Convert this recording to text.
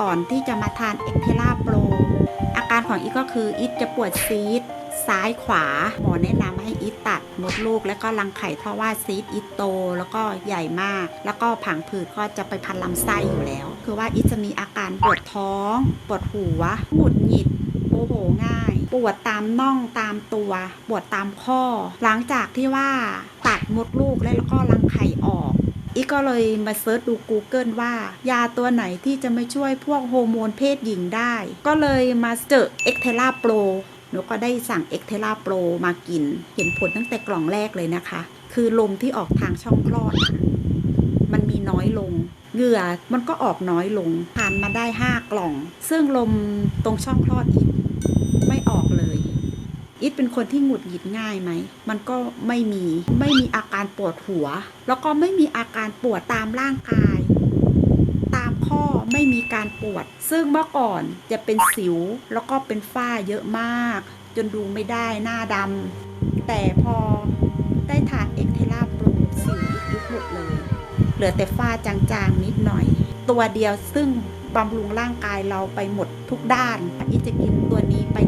ก่อนที่จะมาทานเอ็กเทล่าโปรอาการของอีทก็คืออีทจะปวดซีดซ้ายขวา หมอแนะนำให้อีทตัดมดลูก และก็รังไข่เพราะว่าซีดอีทโต แล้วก็ใหญ่มาก แล้วก็ผังผืดก็จะไปพันลำไส้อยู่แล้ว คือว่าอีทจะมีอาการปวดท้อง ปวดหัวหงุดหงิดโมโหง่าย ปวดตามน่องตามตัว ปวดตามข้อ หลังจากที่ว่าตัดมดลูกแล้วก็รังไข่ออก อีก็เลยมาเซิร์ชดู Google ว่า ยาตัวไหนที่จะไม่ช่วยพวกโฮอร์โมนเพศหญิงได้ ก็เลยมาเจอเอ็กเทล่าโปรหนูก็ได้สั่งเอ็กเทล่าโปรมากิน เห็นผลตั้งแต่กล่องแรกเลยนะคะ คือลมที่ออกทางช่องคลอด มันมีน้อยลงเหงื่อมันก็ออกน้อยลงผ่านมาได้ 5 กล่อง ซึ่งลมตรงช่องคลอดอีกไม่ออกเลย อีทเป็นคนที่หงุดหงิดง่ายไหม มันก็ไม่มี ไม่มีอาการปวดหัว แล้วก็ไม่มีอาการปวดตามร่างกาย ตามข้อไม่มีการปวด ซึ่งเมื่อก่อนจะเป็นสิว แล้วก็เป็นฝ้าเยอะมาก จนดูไม่ได้หน้าดำ แต่พอได้ทานเอ็กเทล่าโปรสิวยุบหมดเลย เหลือแต่ฝ้าจางๆนิดหน่อย ตัวเดียวซึ่งบำรุงร่างกายเราไปหมดทุกด้านอีทจะกินตัวนี้ไป